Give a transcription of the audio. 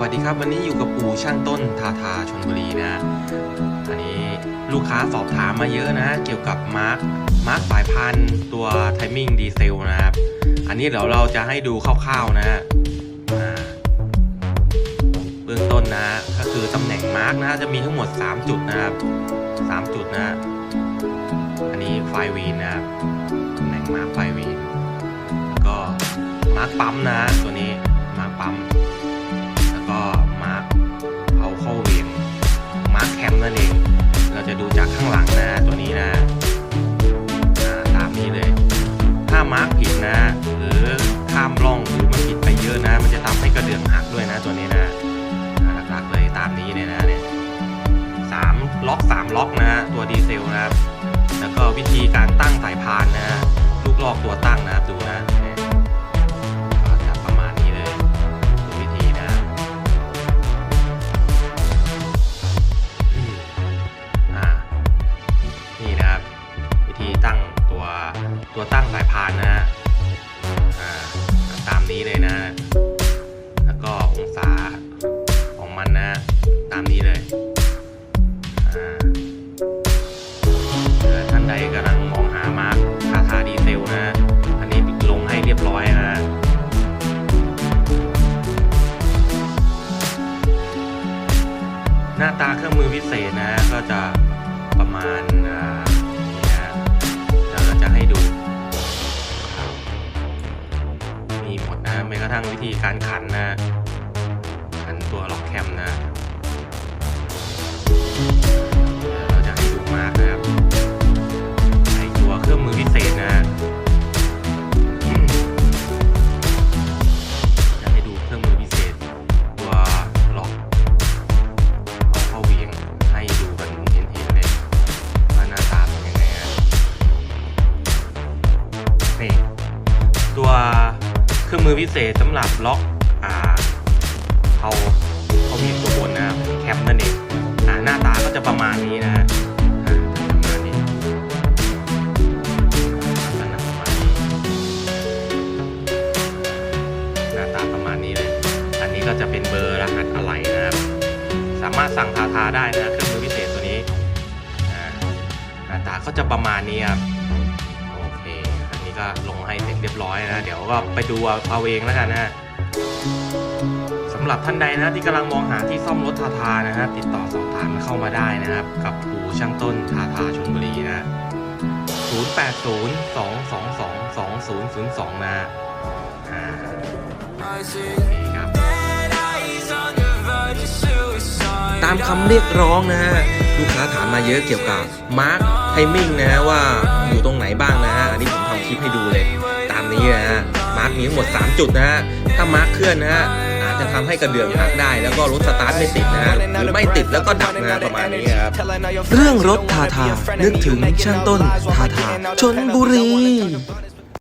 วัสดีครับ วันนี้อยู่กับปู่ช่างต้นทาทาชนบุรีนะอันนี้ลูกค้าสอบถามมาเยอะนะ เกี่ยวกับมาร์คมาร์คสายพันธุ์ตัวไทมิ่งดีเซลนะครับ อันนี้เดี๋ยวเราจะให้ดูคร่าวๆนะเบื้องต้นนะก็คือตำแหน่งมาร์กนะจะมีทั้งหมด 3 จุดนะครับ 3 จุดนะ อันนี้ไฟวีนนะครับตำแหน่งมาร์กไฟวีนแล้วก็มาร์กปั๊มนะตัวนี้มาร์กปั๊ม ทำให้กระเดื่องหักด้วยนะตัวนี้นะหลักๆเลยตามนี้เลยนะเนี่ยสามล็อกสามล็อกนะตัวดีเซลนะครับ แล้วก็วิธีการตั้งสายพานนะลูกลอกตัวตั้งนะครับดูนะประมาณนี้เลยดูวิธีนะนี่นะครับวิธีตั้งตัวตัวตั้งสายพานนะฮะตามนี้เลยนะามนี้เลยท่านใดกำลังมองหามาร์คคาทาดีเซลนะ อันนี้ลงให้เรียบร้อยนะหน้าตาเครื่องมือพิเศษนะก็จะประมาณนี่นะเดี๋ยวเราจะให้ดูมีหมดนะแม้กระทั่งวิธีการขันนะขันตัวล็อกแคมนะ เครื่องมือพิเศษสำหรับล็อกอ่าเอาเอาวีตัวบนนะแคปนั่นเองอ่าหน้าตาก็จะประมาณนี้นะฮะประมาณนี้ลักษณะประมาณนี้หน้าตาประมาณนี้เลย อันนี้ก็จะเป็นเบอร์รหัสอะไหล่นะครับสามารถสั่งทาทาได้นะเครื่องมือพิเศษตัวนี้หน้าตาก็จะประมาณนี้ครับ ก็ลงให้เสร็จเรียบร้อยนะ เดี๋ยวก็ไปดูเอาเองแล้วกันนะสำหรับท่านใดนะที่กำลังมองหาที่ซ่อมรถทาทานะฮะติดต่อสอบถามเข้ามาได้นะครับ กับปู่ช่างต้นทาทาชลบุรีนะ 080 222 2002 นะอ่าโอเคครับตามคำเรียกร้องนะฮะ ลูกค้าถามมาเยอะเกี่ยวกับมาร์ค ไทมิ่งนะฮะว่าอยู่ตรงไหนบ้างนะฮะอันนี้ผมทำคลิปให้ดูเลย ตามนี้นะฮะมาร์กมีทั้งหมด 3 จุดนะฮะถ้ามาร์กเคลื่อนนะฮะอาจจะทำให้กระเดื่องหักได้ แล้วก็รถสตาร์ทไม่ติดนะฮะหรือไม่ติดแล้วก็ดับนะฮะประมาณนี้ครับเรื่องรถทาทานึกถึงช่างต้นทาทาชนบุรี